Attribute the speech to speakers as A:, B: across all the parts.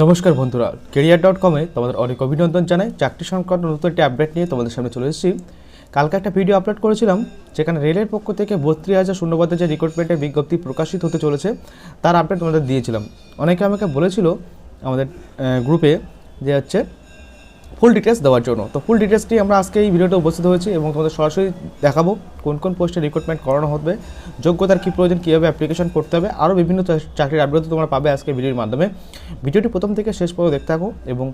A: নমস্কার বন্ধুরা career dot কমে তোমাদের অনেক অভিনন্দন জানাই। চাকরি সংক্রান্ত নতুন একটি আপডেট নিয়ে তোমাদের সামনে চলে এসেছি। কালকে একটা ভিডিও আপলোড করেছিলাম, যেখানে রেলের পক্ষ থেকে বত্রিশ হাজার শূন্যপদে যে রিক্রুটমেন্টের বিজ্ঞপ্তি প্রকাশিত হতে চলেছে, তার আপডেট তোমাদের দিয়েছিলাম। অনেকে আমাকে বলেছিল আমাদের গ্রুপে যে হচ্ছে ফুল ডিটেলস দেওয়ার জন্য। তো ফুল ডিটেলসটি আমরা আজকে এই ভিডিওতে উপস্থিত হয়েছি এবং তোমাদের সরাসরি দেখাবো কোন কোন পোস্টে রিক্রুটমেন্ট করানো হবে, যোগ্যতার কী প্রয়োজন, কীভাবে অ্যাপ্লিকেশন করতে হবে, আরও বিভিন্ন চাকরির আপডেট তোমরা পাবে আজকে ভিডিওর মাধ্যমে। ভিডিওটি প্রথম থেকে শেষ পর্যন্ত দেখতে থাকো এবং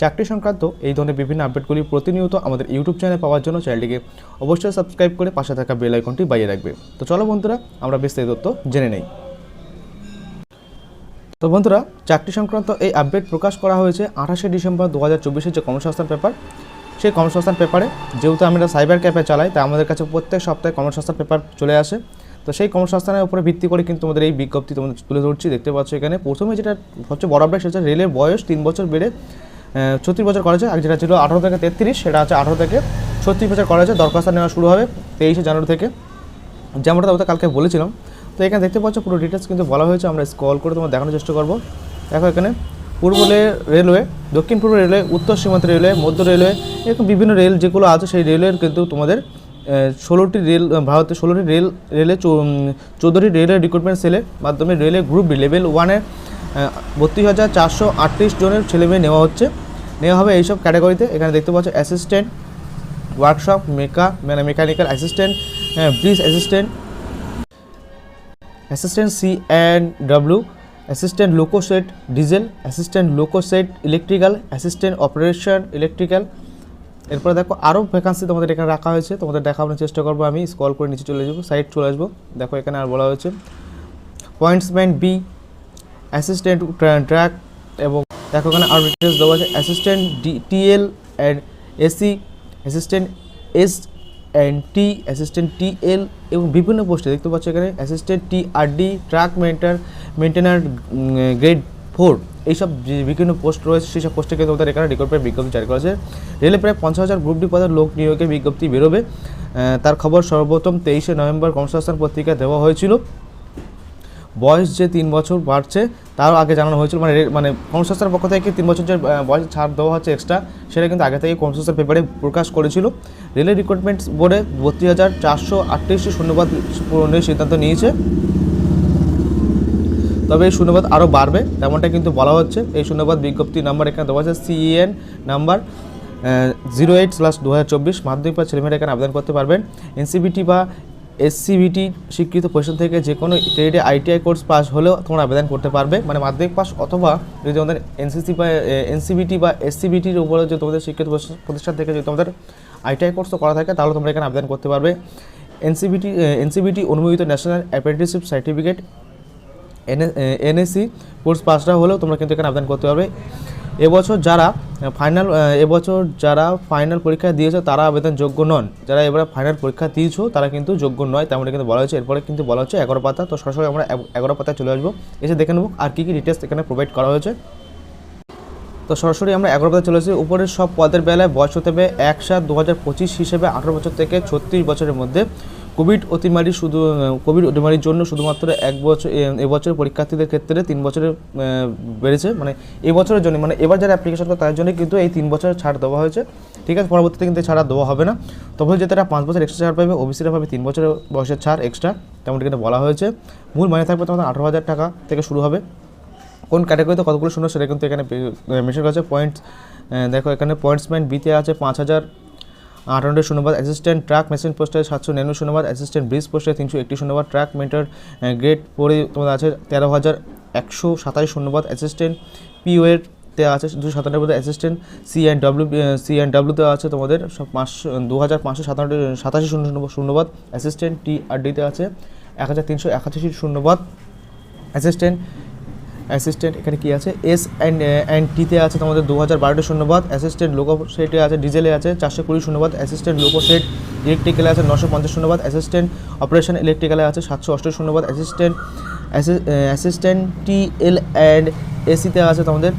A: চাকরি সংক্রান্ত এই ধরনের বিভিন্ন আপডেটগুলি প্রতিনিয়ত আমাদের ইউটিউব চ্যানেলে পাওয়ার জন্য চ্যানেলটিকে অবশ্যই সাবস্ক্রাইব করে পাশে থাকা বেল আইকনটি বাজিয়ে রাখবে। তো চলো বন্ধুরা, আমরা বিস্তারিত তথ্য জেনে নেই। তো বন্ধুরা, চাকরি সংক্রান্ত এই আপডেট প্রকাশ করা হয়েছে আঠাশে ডিসেম্বর দু হাজার চব্বিশের যে কর্মসংস্থান পেপার। সেই কর্মসংস্থান পেপারে, যেহেতু আমরা সাইবার ক্যাফে চালাই, তাই আমাদের কাছে প্রত্যেক সপ্তাহে কর্মসংস্থান পেপার চলে আসে। তো সেই কর্মসংস্থানের উপরে ভিত্তি করে কিন্তু আমাদের এই বিজ্ঞপ্তি তোমাদের তুলে ধরছি, দেখতে পাচ্ছ এখানে। প্রথমে যেটা সবচেয়ে বড় আপডেট সেটা রেলের বয়স তিন বছর বেড়ে ছত্রিশ বছর করেছে, আর যেটা ছিল আঠারো থেকে তেত্রিশ, সেটা আছে আঠারো থেকে ছত্রিশ বছর করেছে, দরখাস্ত নেওয়া শুরু হবে তেইশে জানুয়ারি থেকে। যেমনটা তোমাদের কালকে বলেছিলাম তো এখানে দেখতে পাচ্ছ পুরো ডিটেলস কিন্তু বলা হয়েছে, আমরা স্কল করে তোমার দেখানোর চেষ্টা করব। দেখো এখানে, পূর্ব রেলওয়ে দক্ষিণ পূর্ব রেলওয়ে উত্তর সীমান্ত রেলওয়ে মধ্য রেলওয়ে এরকম বিভিন্ন রেল যেগুলো আছে, সেই রেলওয়ের কিন্তু তোমাদের ষোলোটি রেল ভারতের ষোলোটি রেল রেলে চৌদ্দটি রেলের রিক্রুটমেন্ট সেলের মাধ্যমে রেলের গ্রুপ লেভেল ওয়ানের বত্রিশ হাজার চারশো আটত্রিশ জনের ছেলেমেয়ে নেওয়া হচ্ছে। নেওয়া হবে এইসব ক্যাটাগরিতে এখানে দেখতে পাচ্ছ অ্যাসিস্ট্যান্ট ওয়ার্কশপ মেকা মানে mechanical assistant bridge assistant assistant C and W assistant loco shed diesel assistant loco shed electrical assistant operation electrical এরপরে দেখো আরও ভ্যাকান্সি তোমাদের এখানে রাখা হয়েছে, তোমাদের দেখানোর চেষ্টা করব আমি স্কল করে নিচে চলে যাব সাইড চলে আসব। দেখো এখানে আর বলা হয়েছে। পয়েন্টসম্যান বি অ্যাসিস্ট্যান্ট ট্র্যাক এবং দেখো এখানে আরও ডিটেলস দেওয়া আছে। Assistant D TL and AC assistant S T assistant TL এবং বিভিন্ন পোস্টে দেখতে পাচ্ছ এখানে assistant TRD track mentor maintainer grade four এইসব যে বিভিন্ন পোস্ট রয়েছে সেই সব পোস্টে কিন্তু তাদের এখানে রিক্রুটমেন্ট বিজ্ঞপ্তি জারি করেছে রেলে প্রায় পঞ্চাশ হাজার গ্রুপ ডি পদের লোক নিয়োগের বিজ্ঞপ্তি বেরোবে। তার খবর সর্বপ্রথম তেইশে নভেম্বর কর্মসংস্থান পত্রিকায় দেওয়া হয়েছিল। বয়স যে তিন বছর বাড়ছে তারও আগে জানানো হয়েছিল মানে মানে কর্মসংস্থার পক্ষ থেকে তিন বছর যে বয়স ছাড় দেওয়া হচ্ছে এক্সট্রা সেটা কিন্তু আগে থেকে কর্মসংস্থার পেপারে প্রকাশ করেছিল। রেলের রিক্রুটমেন্ট বোর্ডে বত্রিশ হাজার চারশো আটত্রিশটি শূন্যবাদ পূরণের সিদ্ধান্ত নিয়েছে। তবে এই শূন্যবাদ আরও বাড়বে, তেমনটা কিন্তু বলা হচ্ছে। এই শূন্যবাদ বিজ্ঞপ্তি নাম্বার এখানে দেওয়া আছে CN number zero eight slash দু হাজার চব্বিশ মাধ্যমিক বা ছেলেমেয়েরা এখানে আবেদন করতে পারবেন। এনসিবিটি বা এসসিবিটি স্বীকৃত প্রতিষ্ঠান থেকে যে কোনো ট্রেডে আইটিআই কোর্স পাস হলেও তোমরা আবেদন করতে পারবে। মানে মাধ্যমিক পাস অথবা যদি তোমাদের এনসিসি বা এনসিবিটি বা এসসিবিটির উপরে যে তোমাদের স্বীকৃত প্রতিষ্ঠান- থেকে যদি তোমাদের আইটিআই কোর্সও করা থাকে, তাহলে তোমরা এখানে আবেদন করতে পারবে। এনসিবিটি এনসিবিটি অনুমোদিত national apprenticeship certificate NSC course পাসটা হলেও তোমরা কিন্তু এখানে আবেদন করতে পারবে। এবছর যারা ফাইনাল এবছর যারা ফাইনাল পরীক্ষা দিয়েছে তারা আবেদন যোগ্য নন। যারা এবারে ফাইনাল পরীক্ষা দিয়েছ তারা কিন্তু যোগ্য নয় তেমনটা কিন্তু বলা হয়েছে। এরপরে কিন্তু বলা হচ্ছে এগারো পাতা। তো সরাসরি আমরা এগারো পাতায় চলে আসব। এসে দেখে নেব আর কী কী ডিটেলস এখানে প্রোভাইড করা হয়েছে। তো সরাসরি আমরা এগারো পদে চলে এসেছি। উপরের সব পদের বেলায় বয়স হতে হবে এক সাত দু হাজার পঁচিশ হিসেবে আঠারো বছর থেকে ছত্রিশ বছরের মধ্যে। কোভিড অতিমারি শুধু কোভিড অতিমারির জন্য শুধুমাত্র এক বছর এবছরের পরীক্ষার্থীদের ক্ষেত্রে তিন বছরের বেড়েছে মানে এবছরের জন্য মানে এবার যারা অ্যাপ্লিকেশন করে তাদের জন্য কিন্তু এই তিন বছরের ছাড় দেওয়া হয়েছে। ঠিক আছে, পরবর্তীতে কিন্তু ছাড় দেওয়া হবে না। তবে যে তারা পাঁচ বছর এক্সট্রা ছাড় পাবে ওবিসিরা পাবে তিন বছরের বয়সের ছাড় এক্সট্রা তেমনটি কিন্তু বলা হয়েছে। মূল মানে থাকবে তোমাদের আঠারো হাজার টাকা থেকে শুরু হবে। কোন ক্যাটাগরিতে কতগুলো শূন্য সেটা কিন্তু এখানে মেনশন করা আছে। পয়েন্টস দেখো এখানে পয়েন্টসম্যান বিতে আছে পাঁচ হাজার আটান্নটি শূন্যবাদ অ্যাসিস্ট্যান্ট ট্রাক মেশিন পোস্টে সাতশো নিরানব্বই শূন্যবাদ অ্যাসিস্ট্যান্ট ব্রিজ পোস্টে তিনশো একটি শূন্যবাদ ট্রাক মেন্টার গ্রেড পরে তোমাদের আছে তেরো হাজার একশো সাতাশ শূন্যবাদ অ্যাসিস্ট্যান্ট পিওয়ের তে আছে দুশো সাতানব্বই assistant C and W C and ডাব্লিউতে আছে তোমাদের পাঁচশো, দু হাজার পাঁচশো সাতান্ন সাতাশি শূন্য শূন্যবাদ অ্যাসিস্ট্যান্ট টি আর ডিতে আছে এক হাজার তিনশো একাশি শূন্যবাদ অ্যাসিস্ট্যান্ট অ্যাসিস্ট্যান্ট এখানে কি আছে? এস অ্যান্ড অ্যান্ড টিতে আছে তোমাদের দু হাজার বারোটি শূন্যবাদ অ্যাসিস্ট্যান্ট লোকো সেটে আছে ডিজেলে আছে, চারশো কুড়ি শূন্যবাদ অ্যাসিস্ট্যান্ট লোকো সেট ইলেকট্রিক্যালে আছে, নশো পঞ্চাশ শূন্যবাদ অ্যাসিস্ট্যান্ট অপারেশন ইলেকট্রিক্যালে আছে, সাতশো অষ্ট শূন্যবাদ assistant assistant T L and এসিতে আছে তোমাদের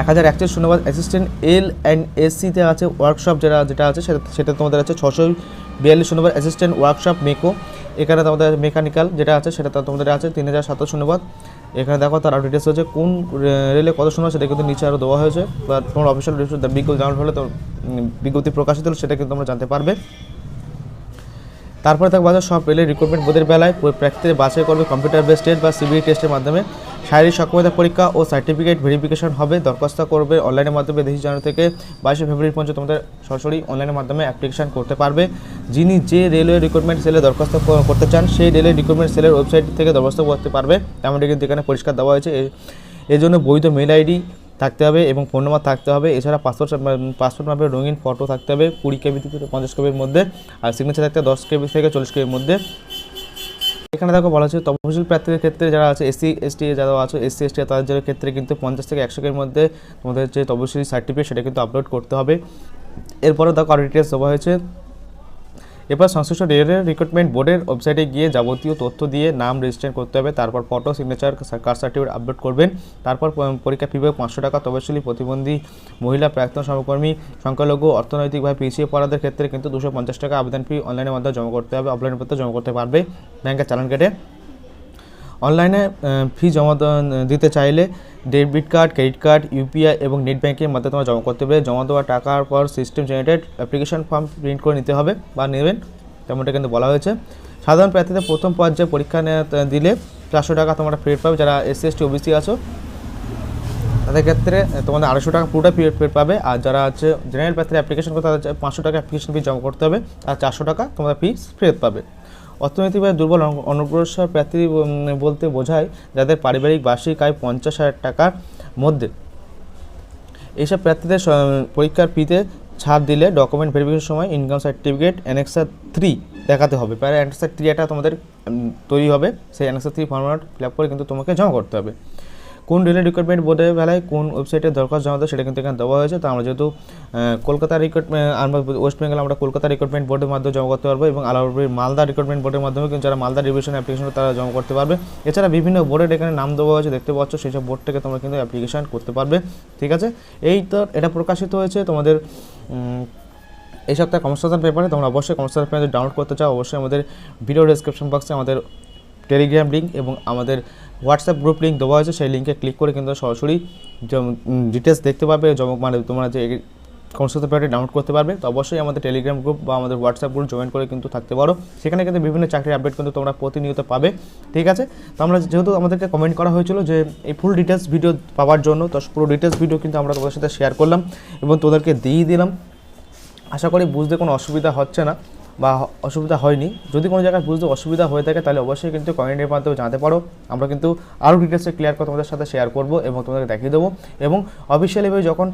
A: এক হাজার একচল্লিশ শূন্যবাদ অ্যাসিস্ট্যান্ট এল অ্যান্ড এসিতে আছে ওয়ার্কশপ যেটা যেটা আছে, সেটা সেটা তোমাদের আছে ছশো বিয়াল্লিশ শূন্যবাদ অ্যাসিস্ট্যান্ট ওয়ার্কশপ মেকো এখানে তোমাদের মেকানিক্যাল যেটা আছে, সেটা তোমাদের আছে তিন হাজার সাতশো শূন্যবাদ এখানে দেখো তার আরও ডিটেলস হয়েছে কোন রেলে কত সময় সেটা কিন্তু নিচে আরও দেওয়া হয়েছে। বা তোমার অফিসিয়াল বিজ্ঞপ্তি জানানো হলে তো বিজ্ঞপ্তি প্রকাশিত হলে সেটা কিন্তু তোমরা জানতে পারবে। তারপরে থাকবে সব রেলের রিক্রুটমেন্ট বোর্ডের বেলায় প্রার্থীদের বাছাই করবে কম্পিউটার বেস টেস্ট বা সিবিআই টেস্টের মাধ্যমে। শারীরিক সক্ষমতা পরীক্ষা ও সার্টিফিকেট ভেরিফিকেশন হবে, দরখাস্ত করবে অনলাইনের মাধ্যমে তেইশ জানুয়ারি থেকে। বাইশে ফেব্রুয়ারি পর্যন্ত তোমাদের সরাসরি অনলাইনের মাধ্যমে অ্যাপ্লিকেশন করতে পারবে। যিনি যে রেলওয়ে রিক্রুটমেন্ট সেলে দরখাস্ত করতে চান, সেই রেলওয়ে রিক্রুটমেন্ট সেলের ওয়েবসাইট থেকে দরখাস্ত করতে পারবে। তেমনটি কিন্তু এখানে পরিষ্কার দেওয়া হয়েছে। এর জন্য বৈধ মেল আইডি থাকতে হবে এবং ফোন নাম্বার থাকতে হবে। এছাড়া পাসপোর্ট পাসপোর্ট মাপের রঙিন ফটো থাকতে হবে। কুড়ি কেবি থেকে পঞ্চাশ কেবির মধ্যে আর সিগনেচার থাকতে দশ কেবি থেকে চল্লিশ কেবির মধ্যে। এখানে দেখো বলা হচ্ছে তপশিল প্রার্থীদের ক্ষেত্রে যারা আছে, এসসি, এসটি যারা আছে, এসসি, এসটি তাদের ক্ষেত্রে কিন্তু পঞ্চাশ থেকে একশো কের মধ্যে তোমাদের যে তপশিলি সার্টিফিকেট সেটা কিন্তু আপলোড করতে হবে। এরপরে দেখো আরও ডিটেলস দেওয়া হয়েছে। এরপর সংশ্লিষ্ট রেলের রিক্রুটমেন্ট বোর্ডের ওয়েবসাইটে গিয়ে যাবতীয় তথ্য দিয়ে নাম রেজিস্ট্রেশন করতে হবে, তারপর photo signature caste certificate upload করবেন, তারপর পরীক্ষা ফি পাঁচশো টাকা। তপশিলি প্রতিবন্ধী মহিলা প্রাক্তন সহকর্মী সংখ্যালঘু, অর্থনৈতিকভাবে পিছিয়ে পড়াদের ক্ষেত্রে কিন্তু দুশো পঞ্চাশ টাকা আবেদন ফি অনলাইনের মাধ্যমে জমা করতে হবে অফলাইনের মাধ্যমে জমা করতে পারবে। ব্যাংকের চালান কেটে অনলাইনে ফি জমা দিতে চাইলে debit card credit card UPI এবং নেট ব্যাঙ্কের মাধ্যমে তোমরা জমা করতে হবে জমা দেওয়া টাকার পর system generated application form print করে নিতে হবে বা নেবেন, তেমনটা কিন্তু বলা হয়েছে। সাধারণ প্রার্থীদের প্রথম পর্যায়ে পরীক্ষা দিলে চারশো টাকা তোমরা ফেরত পাবে। যারা এসসি এসটি ওবিসি আছো, তাদের ক্ষেত্রে তোমাদের আড়াইশো টাকা পুরোটা ফেরত ফেরত পাবে। আর যারা হচ্ছে জেনারেল প্রার্থীরা অ্যাপ্লিকেশন করতে তাদের পাঁচশো টাকা অ্যাপ্লিকেশন ফি জমা করতে হবে। আর চারশো টাকা তোমরা ফি ফেরত পাবে। অর্থনৈতিকভাবে দুর্বল, অন- অনগ্রসর প্রার্থী বলতে বোঝায় যাদের পারিবারিক বার্ষিক আয় পঞ্চাশ হাজার টাকার মধ্যে। এইসব প্রার্থীদের পরীক্ষার ফিতে ছাড় দিলে ডকুমেন্ট ভেরিফিকেশন সময় ইনকাম সার্টিফিকেট অ্যানেক্সার থ্রি দেখাতে হবে। প্যারা অ্যানেক্সার থ্রি একটা তোমাদের তৈরি হবে। সেই annexure three format fill up করে কিন্তু তোমাকে জমা করতে হবে। কোন রেলের রিক্রুটমেন্ট বোর্ডের বেলায় কোন ওয়েবসাইটে দরখাস্ত জমা দেয় সেটা কিন্তু এখানে দেওয়া হয়েছে। তো আমরা যেহেতু আহ, কলকাতা রিক্রুটমেন্ট আমরা ওয়েস্ট বেঙ্গল আমরা কলকাতা রিক্রুটমেন্ট বোর্ডের মাধ্যমে জমা করতে পারব এবং আলাউদ্দিন মালদা রিক্রুটমেন্ট বোর্ডের মাধ্যমে কিন্তু যারা মালদা ডিভিশন অ্যাপ্লিকেশন তারা জমা করতে পারবে। এছাড়া বিভিন্ন বোর্ডের এখানে নাম দেওয়া হয়েছে দেখতে পাচ্ছ সেই সব বোর্ড থেকে তোমরা কিন্তু অ্যাপ্লিকেশন করতে পারবে। ঠিক আছে? এই তো এটা প্রকাশিত হয়েছে। তোমাদের এই সপ্তাহে কনস্ট্রাকশন পেপারে তোমরা অবশ্যই কনস্ট্রাকশন পেপার ডাউনলোড করতে চাও। অবশ্যই আমাদের ভিডিও ডেসক্রিপশন বক্সে আমাদের টেলিগ্রাম লিঙ্ক এবং আমাদের হোয়াটসঅ্যাপ গ্রুপ লিঙ্ক দেওয়া হয়েছে, সেই লিঙ্কে ক্লিক করে কিন্তু সরাসরি ডিটেলস দেখতে পাবে জম- মানে তোমরা যে কনস্ট্রাকশন পেপারটি ডাউনলোড করতে পারবে, তো অবশ্যই আমাদের টেলিগ্রাম গ্রুপ বা আমাদের হোয়াটসঅ্যাপ গ্রুপ জয়েন করে কিন্তু থাকতে পারো। সেখানে কিন্তু বিভিন্ন চাকরির আপডেট কিন্তু তোমরা প্রতিনিয়ত পাবে, ঠিক আছে? তো আমরা যেহেতু আমাদেরকে কমেন্ট করা হয়েছিল যে, এই ফুল ডিটেলস ভিডিও পাওয়ার জন্য, তো পুরো ডিটেলস ভিডিও কিন্তু আমরা তোমাদের সাথে শেয়ার করলাম এবং তোদেরকে দিয়ে দিলাম। আশা করি বুঝতে কোনো অসুবিধা হচ্ছে না। বা অসুবিধা হয়নি। যদি কোনো জায়গায় বুঝতে অসুবিধা হয়ে থাকে, তাহলে অবশ্যই কিন্তু কমেন্টের মাধ্যমে জানাতে পারো। আমরা কিন্তু আরও ডিটেলসে ক্লিয়ার করে তোমাদের সাথে শেয়ার করব এবং তোমাদেরকে দেখিয়ে দেবো। এবং অফিসিয়ালিভাবে যখন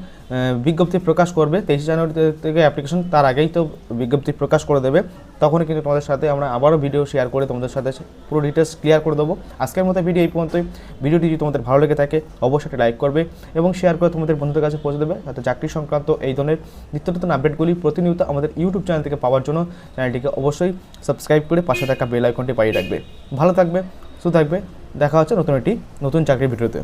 A: বিজ্ঞপ্তি প্রকাশ করবে, তেইশে জানুয়ারি থেকে অ্যাপ্লিকেশন তার আগেই তো বিজ্ঞপ্তি প্রকাশ করে দেবে। তখনই কিন্তু তোমাদের সাথে আমরা আবারও ভিডিও শেয়ার করে তোমাদের সাথে পুরো ডিটেলস ক্লিয়ার করে দেবো। আজকের মতো ভিডিও এই পর্যন্তই। ভিডিওটি যদি তোমাদের ভালো লেগে থাকে, অবশ্যই একটা লাইক করবে এবং শেয়ার করে তোমাদের বন্ধুদের কাছে পৌঁছে দেবে। যাতে চাকরি সংক্রান্ত এই ধরনের নিত্য নতুন আপডেটগুলি প্রতিনিয়ত আমাদের ইউটিউব চ্যানেল থেকে পাওয়ার জন্য চ্যানেলটিকে অবশ্যই সাবস্ক্রাইব করে পাশে থাকা বেল আইকনটি পাইয়ে রাখবে। ভালো থাকবে, সুস্থ থাকবে। দেখা হচ্ছে নতুন একটি, নতুন চাকরির ভিডিওতে